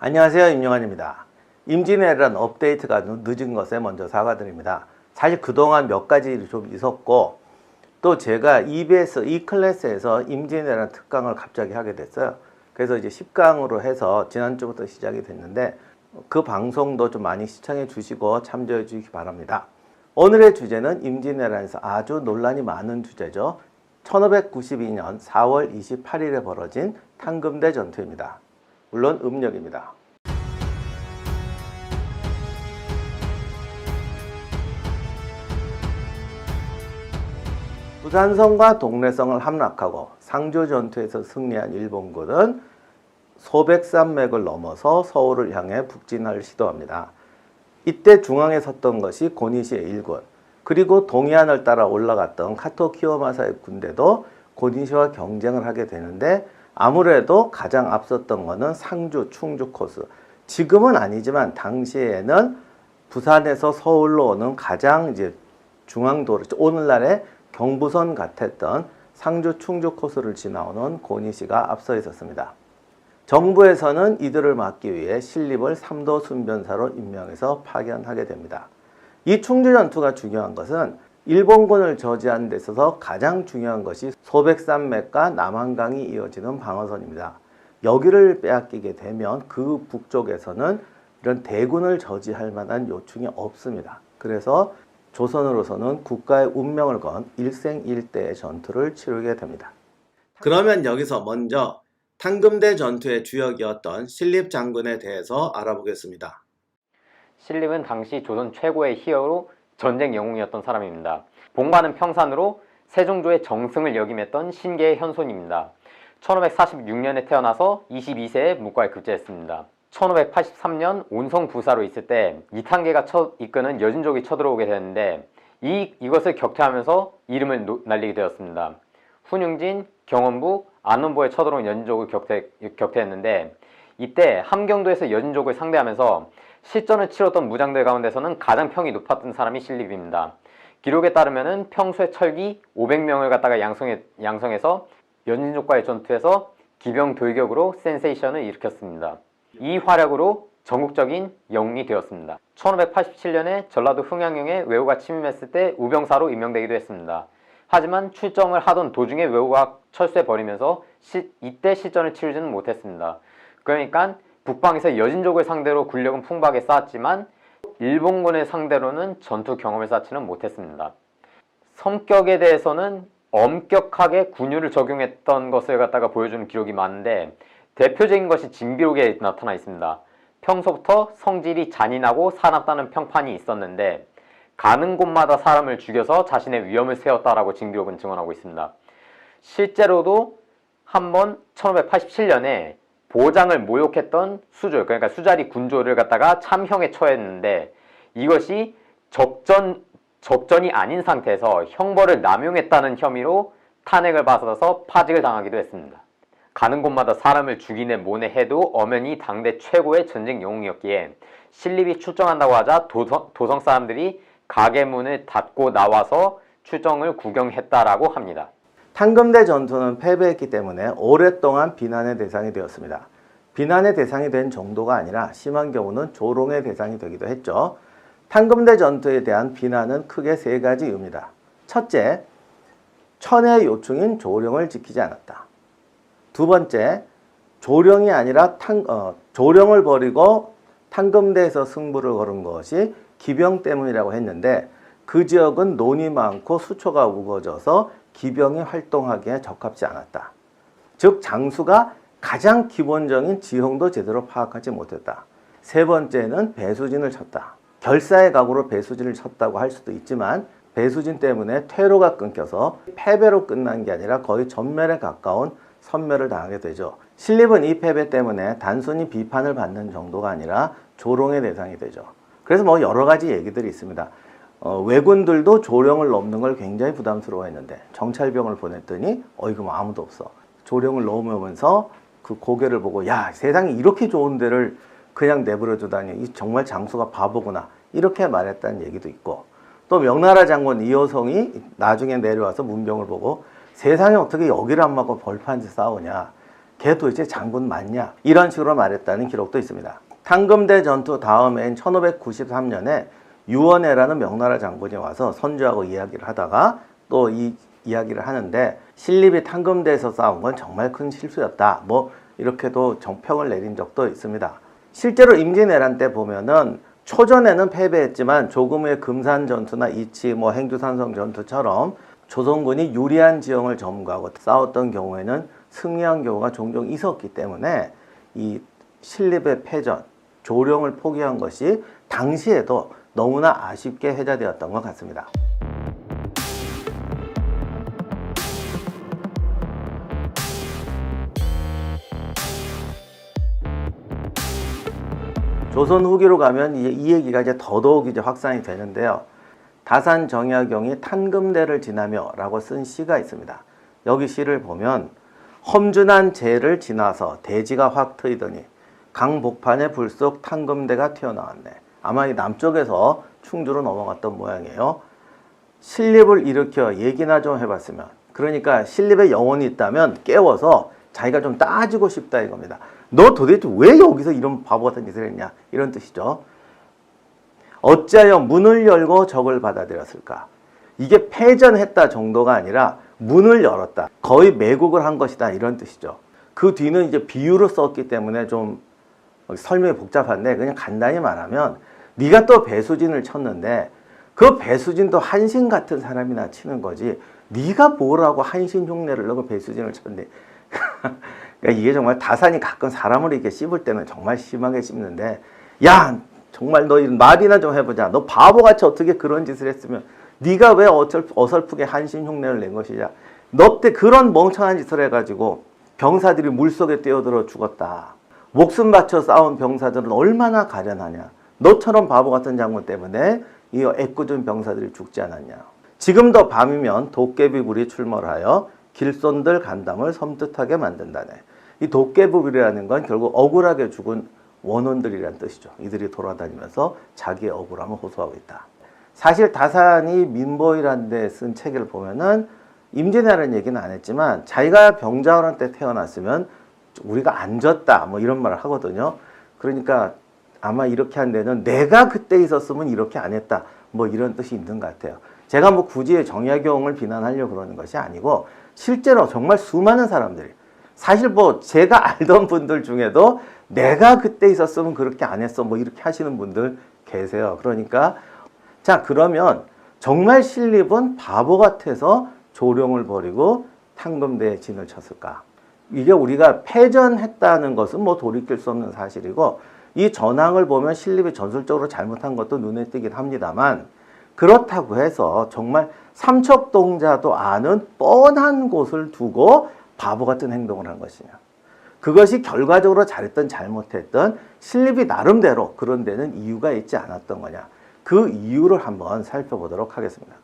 안녕하세요 임용환입니다. 임진왜란 업데이트가 늦은 것에 먼저 사과드립니다. 사실 그동안 몇 가지 좀 있었고 또 제가 EBS E클래스에서 임진왜란 특강을 갑자기 하게 됐어요. 그래서 이제 10강으로 해서 지난주부터 시작이 됐는데 그 방송도 좀 많이 시청해 주시고 참조해 주시기 바랍니다. 오늘의 주제는 임진왜란에서 아주 논란이 많은 주제죠. 1592년 4월 28일에 벌어진 탕금대 전투입니다. 물론 음력입니다. 부산성과 동래성을 함락하고 상조 전투에서 승리한 일본군은 소백산맥을 넘어서 서울을 향해 북진을 시도합니다. 이때 중앙에 섰던 것이 고니시의 일군, 그리고 동해안을 따라 올라갔던 카토 키오마사의 군대도 고니시와 경쟁을 하게 되는데 아무래도 가장 앞섰던 것은 상주, 충주 코스. 지금은 아니지만 당시에는 부산에서 서울로 오는 가장 이제 중앙도로, 오늘날의 경부선 같았던 상주, 충주 코스를 지나오는 고니시가 앞서 있었습니다. 정부에서는 이들을 막기 위해 신립을 삼도 순변사로 임명해서 파견하게 됩니다. 이 충주 전투가 중요한 것은 일본군을 저지하는 데 있어서 가장 중요한 것이 소백산맥과 남한강이 이어지는 방어선입니다. 여기를 빼앗기게 되면 그 북쪽에서는 이런 대군을 저지할 만한 요충이 없습니다. 그래서 조선으로서는 국가의 운명을 건 일생일대의 전투를 치르게 됩니다. 그러면 여기서 먼저 탕금대 전투의 주역이었던 신립 장군에 대해서 알아보겠습니다. 신립은 당시 조선 최고의 히어로 전쟁 영웅이었던 사람입니다. 본관은 평산으로 세종조의 정승을 역임했던 신계의 현손입니다. 1546년에 태어나서 22세에 문과에 급제했습니다. 1583년 온성 부사로 있을 때 이탄계가 쳐, 이끄는 여진족이 쳐들어오게 되는데 이, 이것을 격퇴하면서 이름을 노, 날리게 되었습니다. 훈융진, 경원부, 안원부에 쳐들어온 여진족을 격퇴, 격퇴했는데 이때 함경도에서 여진족을 상대하면서 실전을 치렀던 무장들 가운데서는 가장 평이 높았던 사람이 신립입니다. 기록에 따르면은 평소에 철기 500명을 갖다가 양성해, 양성해서 연진족과의 전투에서 기병 돌격으로 센세이션을 일으켰습니다. 이 활약으로 전국적인 영웅이 되었습니다. 1587년에 전라도 흥양령에 외우가 침입했을 때 우병사로 임명되기도 했습니다. 하지만 출정을 하던 도중에 외우가 철수해 버리면서 시, 이때 실전을 치르지는 못했습니다. 그러니까 북방에서 여진족을 상대로 군력은 풍부하게 쌓았지만 일본군을 상대로는 전투 경험을 쌓지는 못했습니다. 성격에 대해서는 엄격하게 군유를 적용했던 것을 갖다가 보여주는 기록이 많은데 대표적인 것이 징비록에 나타나 있습니다. 평소부터 성질이 잔인하고 사납다는 평판이 있었는데 가는 곳마다 사람을 죽여서 자신의 위험을 세웠다라고 징비록은 증언하고 있습니다. 실제로도 한번 1587년에 보장을 모욕했던 수조, 그러니까 수자리 군조를 갖다가 참형에 처했는데 이것이 적전, 적전이 아닌 상태에서 형벌을 남용했다는 혐의로 탄핵을 받아서 파직을 당하기도 했습니다. 가는 곳마다 사람을 죽이네 뭐네 해도 엄연히 당대 최고의 전쟁 영웅이었기에 신립이 출정한다고 하자 도성, 도성 사람들이 가게 문을 닫고 나와서 출정을 구경했다라고 합니다. 탕금대 전투는 패배했기 때문에 오랫동안 비난의 대상이 되었습니다. 비난의 대상이 된 정도가 아니라 심한 경우는 조롱의 대상이 되기도 했죠. 탕금대 전투에 대한 비난은 크게 세 가지입니다. 첫째, 천의 요충인 조령을 지키지 않았다. 두 번째, 조령이 아니라 탕, 어, 조령을 버리고 탕금대에서 승부를 걸은 것이 기병 때문이라고 했는데 그 지역은 논이 많고 수초가 우거져서 기병이 활동하기에 적합지 않았다. 즉 장수가 가장 기본적인 지형도 제대로 파악하지 못했다. 세 번째는 배수진을 쳤다. 결사의 각오로 배수진을 쳤다고 할 수도 있지만 배수진 때문에 퇴로가 끊겨서 패배로 끝난 게 아니라 거의 전멸에 가까운 선멸을 당하게 되죠. 신립은 이 패배 때문에 단순히 비판을 받는 정도가 아니라 조롱의 대상이 되죠. 그래서 뭐 여러 가지 얘기들이 있습니다. 어, 왜군들도 조령을 넘는 걸 굉장히 부담스러워했는데 정찰병을 보냈더니 어이구 뭐 아무도 없어. 조령을 넘으면서 그 고개를 보고 야 세상에 이렇게 좋은 데를 그냥 내버려 두다니 이 정말 장수가 바보구나 이렇게 말했다는 얘기도 있고 또 명나라 장군 이호성이 나중에 내려와서 문병을 보고 세상에 어떻게 여기를 안 막고 벌판지 싸우냐 걔 도대체 장군 맞냐? 이런 식으로 말했다는 기록도 있습니다. 탕금대 전투 다음해인 1593년에 유원회라는 명나라 장군이 와서 선주하고 이야기를 하다가 또 이 이야기를 하는데 신립이 탕금대에서 싸운 건 정말 큰 실수였다. 뭐 이렇게도 정평을 내린 적도 있습니다. 실제로 임진왜란 때 보면은 초전에는 패배했지만 조금의 금산 전투나 이치 뭐 행주산성 전투처럼 조선군이 유리한 지형을 점거하고 싸웠던 경우에는 승리한 경우가 종종 있었기 때문에 이 신립의 패전, 조령을 포기한 것이 당시에도 너무나 아쉽게 해자되었던 것 같습니다. 조선 후기로 가면 이, 이 얘기가 이제 더더욱 이제 확산이 되는데요. 다산 정약용이 탄금대를 지나며라고 쓴 시가 있습니다. 여기 시를 보면 험준한 재를 지나서 대지가 확 트이더니 강복판에 불쑥 탄금대가 튀어나왔네. 아마 이 남쪽에서 충주로 넘어갔던 모양이에요. 신립을 일으켜 얘기나 좀 해봤으면. 그러니까 신립에 영혼이 있다면 깨워서 자기가 좀 따지고 싶다 이겁니다. 너 도대체 왜 여기서 이런 바보 같은 짓을 했냐? 이런 뜻이죠. 어찌하여 문을 열고 적을 받아들였을까? 이게 패전했다 정도가 아니라 문을 열었다. 거의 매국을 한 것이다. 이런 뜻이죠. 그 뒤는 이제 비유로 썼기 때문에 좀 설명이 복잡한데 그냥 간단히 말하면 네가 또 배수진을 쳤는데 그 배수진도 한신 같은 사람이나 치는 거지. 네가 뭐라고 한신 흉내를 내고 배수진을 쳤는데 그러니까 이게 정말 다산이 가끔 사람을 이렇게 씹을 때는 정말 심하게 씹는데 야 정말 너 이런 말이나 좀 해보자. 너 바보같이 어떻게 그런 짓을 했으면 네가 왜 어설프게 한신 흉내를 낸 것이냐? 너 때 그런 멍청한 짓을 해가지고 병사들이 물속에 뛰어들어 죽었다 목숨 바쳐 싸운 병사들은 얼마나 가련하냐 너처럼 바보 같은 장군 때문에 이 애꿎은 병사들이 죽지 않았냐 지금도 밤이면 도깨비불이 출몰하여 길손들 간담을 섬뜩하게 만든다네. 이 도깨비불이라는 건 결국 억울하게 죽은 원혼들이란 뜻이죠. 이들이 돌아다니면서 자기의 억울함을 호소하고 있다. 사실 다산이 민보이라는 데쓴 책을 보면은 임진왜란 얘기는 안 했지만 자기가 병자호란 때 태어났으면 우리가 안 졌다 뭐 이런 말을 하거든요. 그러니까 아마 이렇게 한 데는 내가 그때 있었으면 이렇게 안 했다 뭐 이런 뜻이 있는 것 같아요. 제가 뭐 굳이 정약용을 비난하려고 그러는 것이 아니고 실제로 정말 수많은 사람들이 사실 뭐 제가 알던 분들 중에도 내가 그때 있었으면 그렇게 안 했어 뭐 이렇게 하시는 분들 계세요. 그러니까 자 그러면 정말 신립은 바보 같아서 조령을 버리고 탕금대에 진을 쳤을까? 이게 우리가 패전했다는 것은 뭐 돌이킬 수 없는 사실이고 이 전황을 보면 신립이 전술적으로 잘못한 것도 눈에 띄긴 합니다만 그렇다고 해서 정말 삼척동자도 아는 뻔한 곳을 두고 바보 같은 행동을 한 것이냐. 그것이 결과적으로 잘했던 잘못했던 신립이 나름대로 그런 데는 이유가 있지 않았던 거냐. 그 이유를 한번 살펴보도록 하겠습니다.